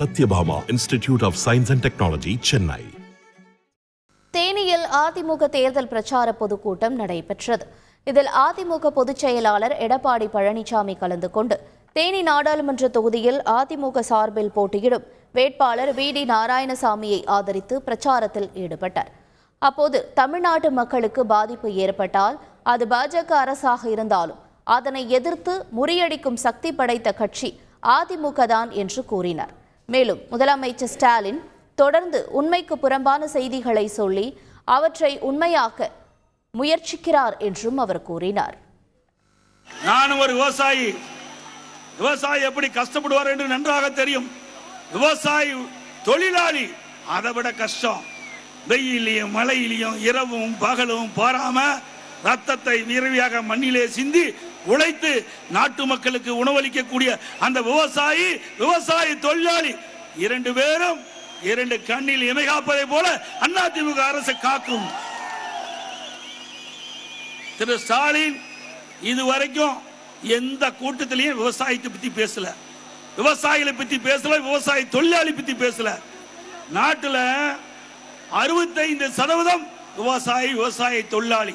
Sathyabama institute of science and technology Chennai. தேனியில் அதிமுக தேர்தல் பிரச்சார பொதுக்கூட்டம் நடைபெற்றது. இதில் அதிமுக பொதுச் செயலாளர் எடப்பாடி பழனிசாமி கலந்து கொண்டு தேனி நாடாளுமன்ற தொகுதியில் அதிமுக சார்பில் போட்டியிடும் வேட்பாளர் வி டி நாராயணசாமியை ஆதரித்து பிரச்சாரத்தில் ஈடுபட்டார். அப்போது தமிழ்நாட்டு மக்களுக்கு பாதிப்பு ஏற்பட்டால் அது பாஜக அரசாக இருந்தாலும் அதனை எதிர்த்து முறியடிக்கும் சக்தி படைத்த கட்சி அதிமுக தான் என்று கூறினார். மேலும் முதலமைச்சர் ஸ்டாலின் தொடர்ந்து உண்மைக்கு புறம்பான செய்திகளை சொல்லி அவற்றை உண்மையாக்க முயற்சிக்கிறார் என்றும் அவர் கூறினார். நானும் ஒரு விவசாயி. விவசாயி எப்படி கஷ்டப்படுவார் என்று நன்றாக தெரியும். விவசாயி தொழிலாளி அதை விட கஷ்டம். வெயிலையும் மழையிலையும் இரவும் பகலும் பாராம ரத்தத்தை விரவியாக மண்ணிலே சிந்தி உழைத்து நாட்டு மக்களுக்கு உணவளிக்கக்கூடிய அந்த விவசாயி விவசாயி தொழிலாளி இரண்டு பேரும் இரண்டு கண்ணில் இமை காப்பதை போல அதிமுக அரசு காக்கும். திரு ஸ்டாலின் இதுவரைக்கும் எந்த கூட்டத்திலையும் விவசாயத்தை பத்தி பேசல. விவசாயிகளை பத்தி பேசல விவசாய தொழிலாளி பத்தி பேசல. நாட்டுல அறுபத்தைந்து சதவீதம் விவசாயி விவசாய தொழிலாளி.